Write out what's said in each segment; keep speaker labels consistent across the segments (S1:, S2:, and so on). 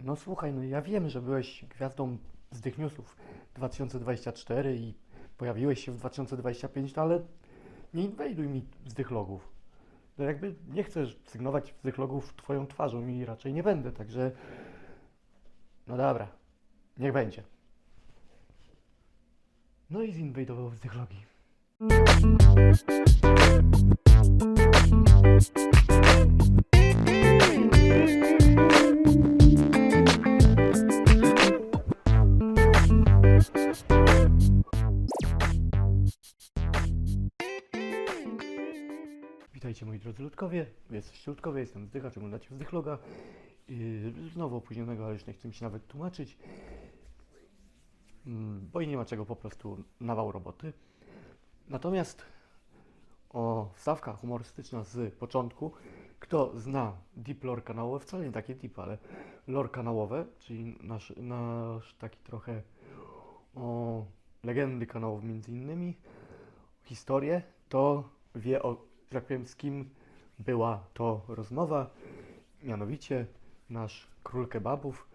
S1: No słuchaj, no ja wiem, że byłeś gwiazdą z tych newsów 2024 i pojawiłeś się w 2025, no ale nie inwejduj mi z tych logów. No jakby nie chcesz sygnować z tych logów twoją twarzą i raczej nie będę, także no dobra, niech będzie. No i zinwejdował z tych logi. Drodzy ludkowie, jesteście ludkowie, jestem Zdychacz, oglądacie Wzdychloga. Znowu opóźnionego, ale już nie chcę mi się nawet tłumaczyć. Mm, Bo i nie ma czego, po prostu nawał roboty. Natomiast o wstawka humorystyczna z początku. Kto zna deep lore kanałowe, wcale nie takie deep, ale lore kanałowe, czyli nasz, nasz taki trochę o legendy kanałów między innymi, historię, to wie o, że tak powiem, z kim była to rozmowa. Mianowicie nasz król kebabów,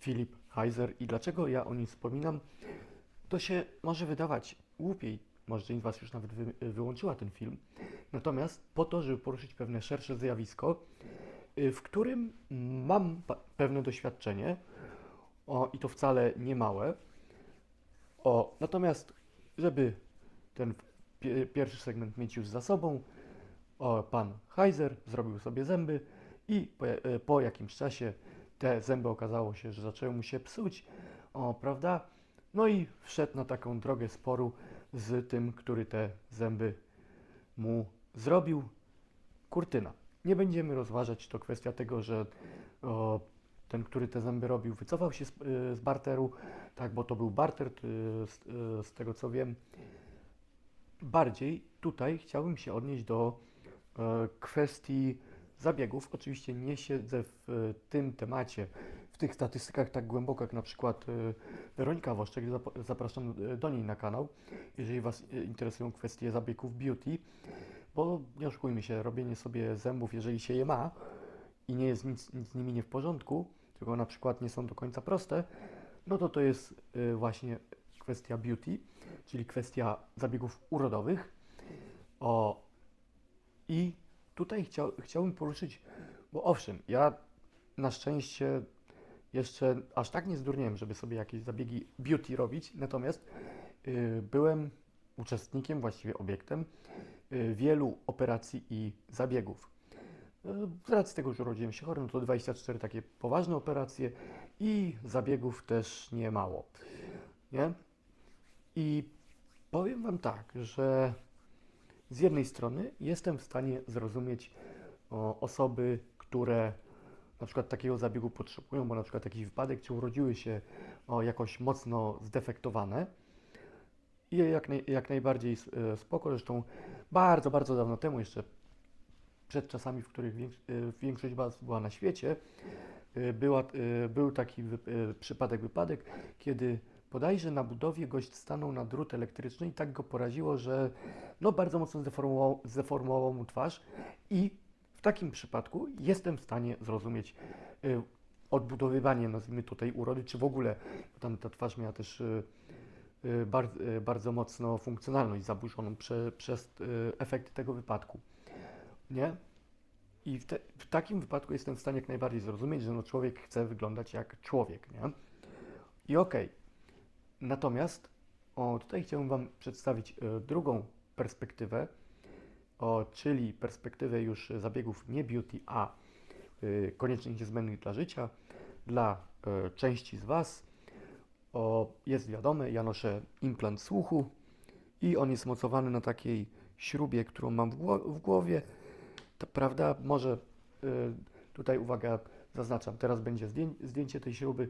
S1: Filip Heiser. I dlaczego ja o nim wspominam? To się może wydawać głupiej, może część z Was już nawet wy, wyłączyła ten film. Natomiast po to, żeby poruszyć pewne szersze zjawisko, y, w którym mam pewne doświadczenie, o, i to wcale nie małe. O, natomiast, żeby ten pie- pierwszy segment mieć już za sobą, o, pan Heiser zrobił sobie zęby i po, e, po jakimś czasie te zęby okazało się, że zaczęły mu się psuć, o, prawda? No i wszedł na taką drogę sporu z tym, który te zęby mu zrobił. Kurtyna. Nie będziemy rozważać, to kwestia tego, że o, ten, który te zęby robił, wycofał się z, y, z barteru, tak, bo to był barter, y, z, tego co wiem. Bardziej tutaj chciałbym się odnieść do e, kwestii zabiegów. Oczywiście nie siedzę w e, tym temacie, w tych statystykach tak głęboko, jak na przykład e, Weronika Woszczek. Zap- Zapraszam e, do niej na kanał, jeżeli Was e, interesują kwestie zabiegów beauty, bo nie oszukujmy się, robienie sobie zębów, jeżeli się je ma i nie jest nic, nic z nimi nie w porządku, tylko na przykład nie są do końca proste, no to to jest e, właśnie kwestia beauty, czyli kwestia zabiegów urodowych. O, I tutaj chciał, chciałbym poruszyć, bo owszem, ja na szczęście jeszcze aż tak nie zdurniałem, żeby sobie jakieś zabiegi beauty robić, natomiast y, byłem uczestnikiem, właściwie obiektem y, wielu operacji i zabiegów. Y, Z racji tego, że urodziłem się chory, no to 24 takie poważne operacje i zabiegów też nie mało. Nie? I powiem Wam tak, że z jednej strony jestem w stanie zrozumieć o, osoby, które na przykład takiego zabiegu potrzebują, bo na przykład jakiś wypadek, czy urodziły się o, jakoś mocno zdefektowane. I jak, naj, jak najbardziej e, spoko, zresztą bardzo, bardzo dawno temu, jeszcze przed czasami, w których więks- e, większość Was była na świecie, e, była, e, był taki wy, e, przypadek, wypadek, kiedy bodajże na budowie gość stanął na drut elektryczny i tak go poraziło, że no bardzo mocno zdeformował, zdeformował mu twarz i w takim przypadku jestem w stanie zrozumieć y, odbudowywanie, nazwijmy to tej urody, czy w ogóle, bo tam ta twarz miała też y, y, bar, y, bardzo mocno funkcjonalność zaburzoną prze, przez y, efekty tego wypadku. Nie? I w, te, w takim wypadku jestem w stanie jak najbardziej zrozumieć, że no człowiek chce wyglądać jak człowiek, nie? I okej. Natomiast o, tutaj chciałbym Wam przedstawić e, drugą perspektywę, o, czyli perspektywę już zabiegów nie beauty, a y, koniecznych niezbędnych dla życia. Dla e, części z Was o, jest wiadome, ja noszę implant słuchu i on jest mocowany na takiej śrubie, którą mam w, gło- w głowie. To prawda, może tutaj uwaga, zaznaczam, teraz będzie zdję, zdjęcie tej śruby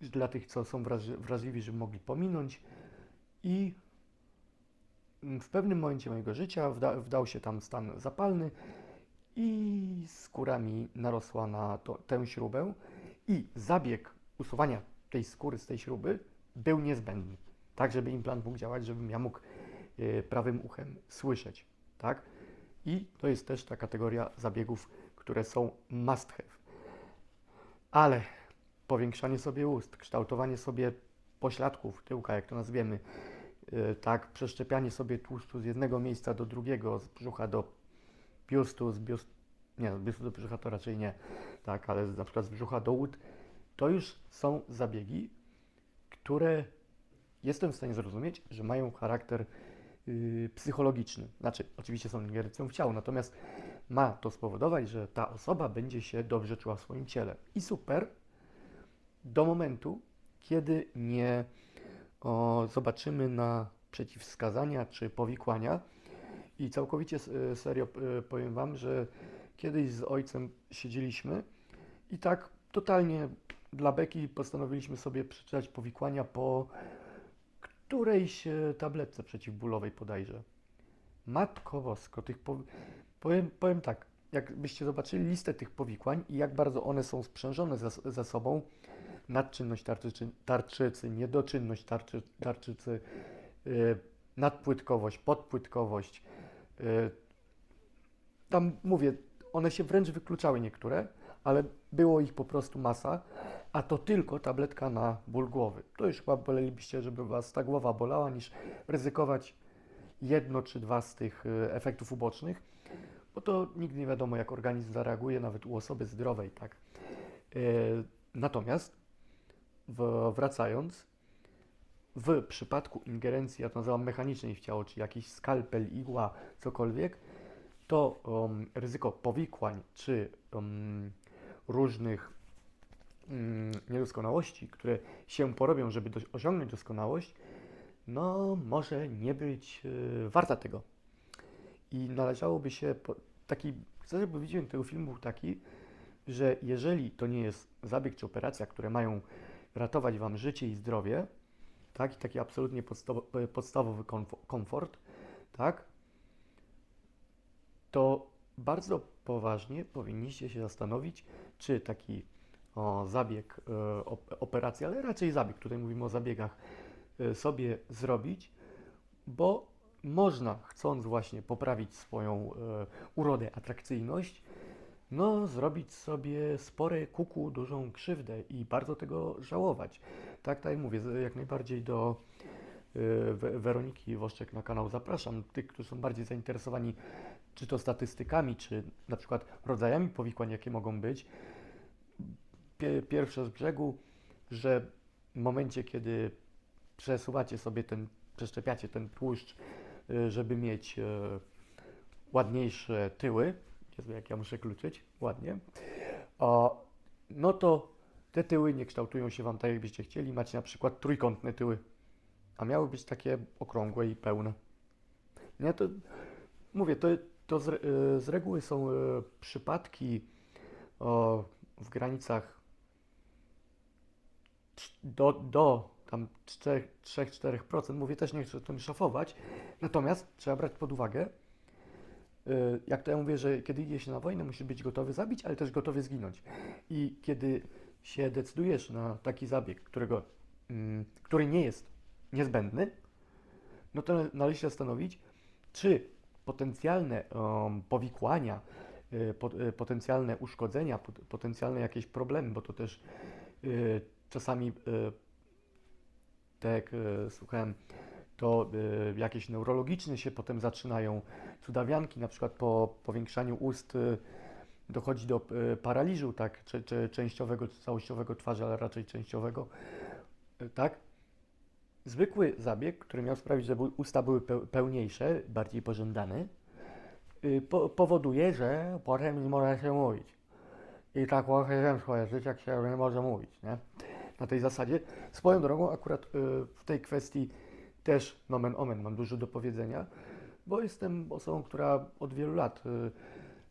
S1: dla tych, co są wrażliwi, żeby mogli pominąć. I mm, w pewnym momencie mojego życia wda, wdał się tam stan zapalny i skóra mi narosła na to, tę śrubę i zabieg usuwania tej skóry z tej śruby był niezbędny, tak żeby implant mógł działać, żebym ja mógł e, prawym uchem słyszeć, tak? I to jest też ta kategoria zabiegów, które są must have. Ale powiększanie sobie ust, kształtowanie sobie pośladków tyłka, jak to nazwiemy, y, tak, przeszczepianie sobie tłuszczu z jednego miejsca do drugiego, z brzucha do biustu, z biust, nie, z biustu do brzucha to raczej nie, tak, ale na przykład z brzucha do łód, to już są zabiegi, które jestem w stanie zrozumieć, że mają charakter yy, psychologiczny. Znaczy, oczywiście są ingerencją w ciało, natomiast ma to spowodować, że ta osoba będzie się dobrze czuła w swoim ciele. I super, do momentu, kiedy nie o, zobaczymy na przeciwwskazania czy powikłania. I całkowicie y, serio y, powiem Wam, że kiedyś z ojcem siedzieliśmy i tak totalnie dla beki postanowiliśmy sobie przeczytać powikłania po którejś e, tabletce przeciwbólowej bodajże. Matko Wosko, tych po... powiem, powiem tak, jakbyście zobaczyli listę tych powikłań i jak bardzo one są sprzężone ze sobą, nadczynność tarczycy, tarczycy niedoczynność tarczy, tarczycy, yy, nadpłytkowość, podpłytkowość, yy, tam mówię, one się wręcz wykluczały niektóre, ale było ich po prostu masa, a to tylko tabletka na ból głowy. To już chyba wolelibyście, żeby Was ta głowa bolała, niż ryzykować jedno czy dwa z tych y, efektów ubocznych, bo to nigdy nie wiadomo, jak organizm zareaguje, nawet u osoby zdrowej, tak. Y, Natomiast, wracając, w przypadku ingerencji, ja to nazywam mechanicznej w ciało, czy jakiś skalpel, igła, cokolwiek, to um, ryzyko powikłań czy um, różnych um, niedoskonałości, które się porobią, żeby dos- osiągnąć doskonałość, no może nie być y, warta tego. I należałoby się, po, taki, chcę, żeby tego filmu był taki, że jeżeli to nie jest zabieg czy operacja, które mają ratować Wam życie i zdrowie, tak, i taki absolutnie podstawo- podstawowy komfo- komfort, tak, to bardzo poważnie powinniście się zastanowić, czy taki o, zabieg, e, op- operacja, ale raczej zabieg, tutaj mówimy o zabiegach, e, sobie zrobić, bo można, chcąc właśnie poprawić swoją e, urodę, atrakcyjność, no, zrobić sobie spore kuku, dużą krzywdę i bardzo tego żałować. Tak, tak mówię, jak najbardziej do y, We- Weroniki Woszczek na kanał zapraszam. Tych, którzy są bardziej zainteresowani czy to statystykami, czy na przykład rodzajami powikłań, jakie mogą być. Pie, pierwsze z brzegu, że w momencie, kiedy przesuwacie sobie ten, przeszczepiacie ten tłuszcz, y, żeby mieć y, ładniejsze tyły, Jak ja muszę kluczyć, ładnie, o, no to te tyły nie kształtują się Wam tak, jakbyście chcieli. Macie na przykład trójkątne tyły, a miały być takie okrągłe i pełne. Nie, to mówię, to, to z, z reguły są y, przypadki o, w granicach do, do tam 3-4%. Mówię, też nie chcę tym szafować. Natomiast trzeba brać pod uwagę, jak to ja mówię, że kiedy idzie się na wojnę, musisz być gotowy zabić, ale też gotowy zginąć. I kiedy się decydujesz na taki zabieg, którego, mm, który nie jest niezbędny, no to należy się zastanowić, czy potencjalne em, powikłania, y, po, y, potencjalne uszkodzenia, pot, potencjalne jakieś problemy, bo to też y, czasami, y, tak y, słuchałem, to y, jakieś neurologiczne się potem zaczynają cudawianki, na przykład po powiększaniu ust y, dochodzi do y, paraliżu, tak, czy, czy częściowego, czy całościowego twarzy, ale raczej częściowego, tak. Zwykły zabieg, który miał sprawić, żeby usta były peł- pełniejsze, bardziej pożądane, po, powoduje, że potem nie może się mówić. I tak ciężko jest żyć, jak się nie może mówić, nie? Na tej zasadzie. Swoją drogą, akurat w tej kwestii też nomen omen mam dużo do powiedzenia, bo jestem osobą, która od wielu lat,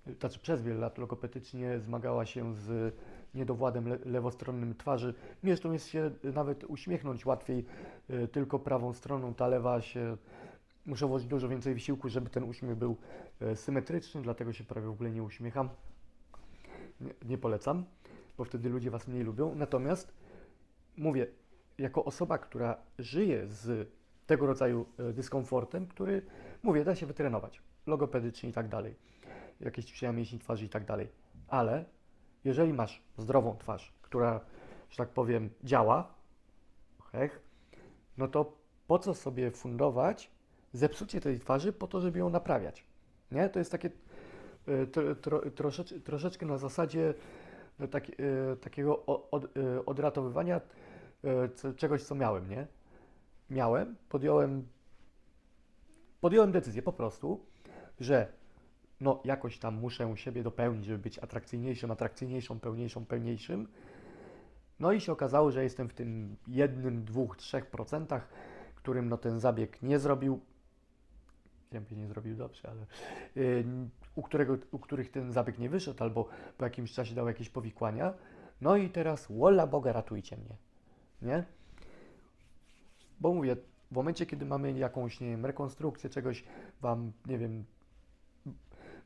S1: y, znaczy przez wiele lat logopetycznie zmagała się z niedowładem le lewostronnym twarzy. Mnie zresztą jest się nawet uśmiechnąć łatwiej y, tylko prawą stroną, ta lewa się muszę włożyć dużo więcej wysiłku, żeby ten uśmiech był e, symetryczny, dlatego się prawie w ogóle nie uśmiecham. Nie, nie polecam, bo wtedy ludzie Was mniej lubią. Natomiast mówię, jako osoba, która żyje z tego rodzaju e, dyskomfortem, który, mówię, da się wytrenować, logopedycznie i tak dalej, jakieś ćwiczenia mięśni twarzy i tak dalej, ale jeżeli masz zdrową twarz, która że tak powiem, działa, hech, no to po co sobie fundować zepsucie tej twarzy po to, żeby ją naprawiać? Nie? To jest takie y, tro, tro, troszecz, troszeczkę na zasadzie no, taki, y, takiego od, odratowywania czegoś, co miałem, nie? Miałem, podjąłem, podjąłem decyzję po prostu, że no jakoś tam muszę siebie dopełnić, żeby być atrakcyjniejszym, atrakcyjniejszą, pełniejszą, pełniejszym. No i się okazało, że jestem w tym jednym, dwóch, trzech procentach, którym no ten zabieg nie zrobił. Powiedzieć, nie zrobił dobrze, ale yy, u, którego, u których ten zabieg nie wyszedł, albo po jakimś czasie dał jakieś powikłania. No i teraz, wola Boga, ratujcie mnie. Nie? Bo mówię, w momencie, kiedy mamy jakąś, nie wiem, rekonstrukcję czegoś, wam, nie wiem,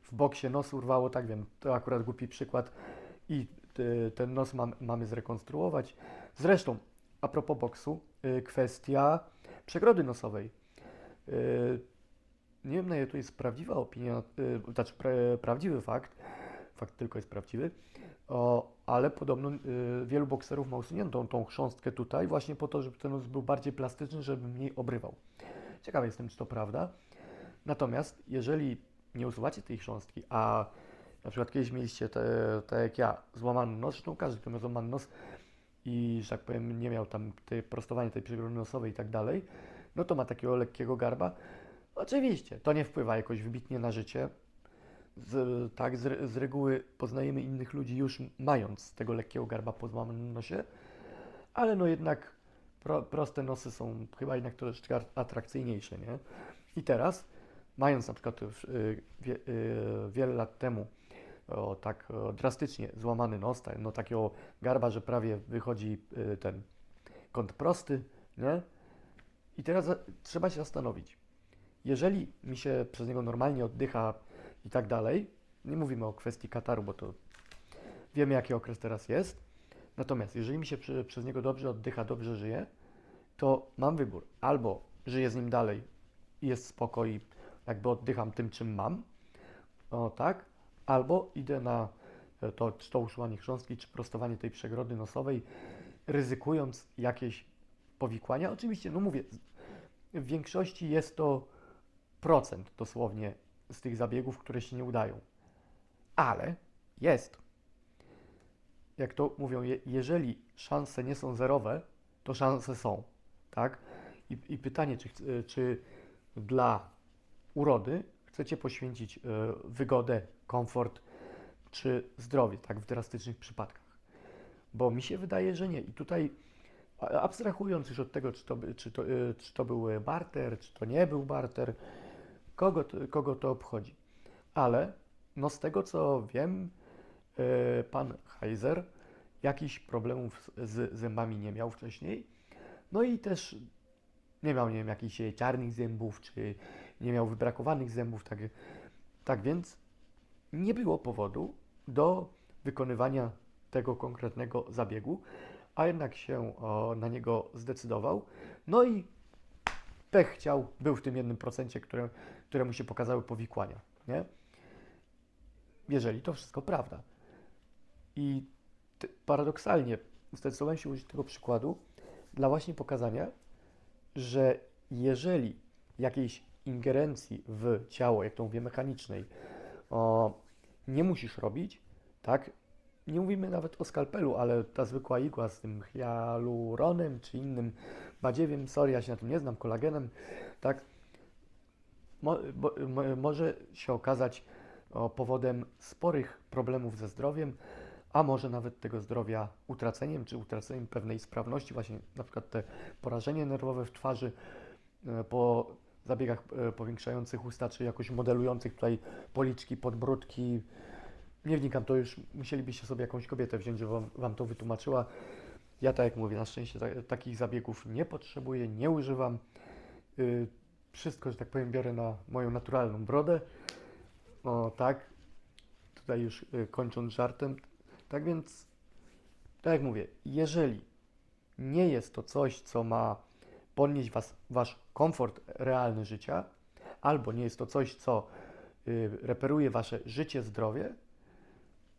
S1: w boksie nos urwało, tak wiem, to akurat głupi przykład i y, ten nos mam, mamy zrekonstruować. Zresztą, a propos boksu, y, kwestia przegrody nosowej. Y, Nie wiem, na ile to jest prawdziwa opinia, znaczy pra, prawdziwy fakt, fakt tylko jest prawdziwy, o, ale podobno y, wielu bokserów ma usuniętą tą chrząstkę tutaj właśnie po to, żeby ten nos był bardziej plastyczny, żeby mniej obrywał. Ciekawy jestem, czy to prawda. Natomiast jeżeli nie usuwacie tej chrząstki, a na przykład kiedyś mieliście, tak jak ja, złamany nos, zresztą każdy, kto miał złamany nos i, że tak powiem, nie miał tam tej prostowania tej przegrody nosowej i tak dalej, no to ma takiego lekkiego garba. Oczywiście, to nie wpływa jakoś wybitnie na życie. Z, tak, z, z reguły poznajemy innych ludzi już mając tego lekkiego garba po złamanym nosie, ale no jednak pro, proste nosy są chyba jednak troszeczkę atrakcyjniejsze, nie? I teraz, mając na przykład już, y, y, wiele lat temu o, tak o, drastycznie złamany nos, tak, no takiego garba, że prawie wychodzi y, ten kąt prosty, nie? I teraz trzeba się zastanowić. Jeżeli mi się przez niego normalnie oddycha i tak dalej, nie mówimy o kwestii kataru, bo to wiemy jaki okres teraz jest. Natomiast jeżeli mi się przy, przez niego dobrze oddycha, dobrze żyje, to mam wybór. Albo żyję z nim dalej i jest spokój, jakby oddycham tym, czym mam, o tak, albo idę na e, to, czy to usuwanie chrząstki, czy prostowanie tej przegrody nosowej, ryzykując jakieś powikłania. Oczywiście, no mówię, w większości jest to procent dosłownie z tych zabiegów, które się nie udają. Ale jest. Jak to mówią, je, jeżeli szanse nie są zerowe, to szanse są, tak? I, i pytanie, czy, czy dla urody chcecie poświęcić e, wygodę, komfort czy zdrowie, tak w drastycznych przypadkach? Bo mi się wydaje, że nie. I tutaj abstrahując już od tego, czy to, czy to, e, czy to był barter, czy to nie był barter, kogo kogo to obchodzi. Ale no z tego co wiem, e, pan Heiser jakichś problemów z, zębami nie miał wcześniej. No i też nie miał, nie wiem, jakichś czarnych zębów, czy nie miał wybrakowanych zębów. Tak, tak więc nie było powodu do wykonywania tego konkretnego zabiegu, a jednak się o, na niego zdecydował. No i pech chciał, był w tym jednym procencie, które, któremu się pokazały powikłania, nie? Jeżeli to wszystko prawda. I paradoksalnie zdecydowałem się użyć tego przykładu dla właśnie pokazania, że jeżeli jakiejś ingerencji w ciało, jak to mówię, mechanicznej, o, nie musisz robić, tak? Nie mówimy nawet o skalpelu, ale ta zwykła igła z tym hialuronem czy innym badziewiem, sorry, ja się na tym nie znam, kolagenem, tak? Może się okazać powodem sporych problemów ze zdrowiem, a może nawet tego zdrowia utraceniem, czy utraceniem pewnej sprawności, właśnie na przykład te porażenie nerwowe w twarzy e, po zabiegach e, powiększających usta, czy jakoś modelujących tutaj policzki, podbródki. Nie wnikam, to już musielibyście sobie jakąś kobietę wziąć, żeby wam, to wytłumaczyła. Ja tak jak mówię, na szczęście ta, takich zabiegów nie potrzebuję, nie używam. Y, wszystko, że tak powiem, biorę na moją naturalną brodę. O tak, tutaj już y, kończąc żartem. Tak więc, tak jak mówię, jeżeli nie jest to coś, co ma podnieść was, wasz komfort realny życia, albo nie jest to coś, co y, reperuje wasze życie, zdrowie,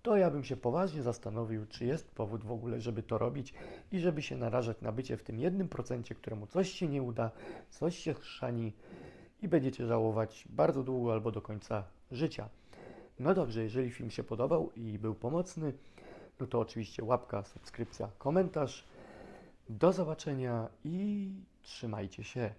S1: to ja bym się poważnie zastanowił, czy jest powód w ogóle, żeby to robić i żeby się narażać na bycie w tym jednym procencie, któremu coś się nie uda, coś się chrzani i będziecie żałować bardzo długo albo do końca życia. No dobrze, jeżeli film się podobał i był pomocny, no to oczywiście łapka, subskrypcja, komentarz. Do zobaczenia i trzymajcie się.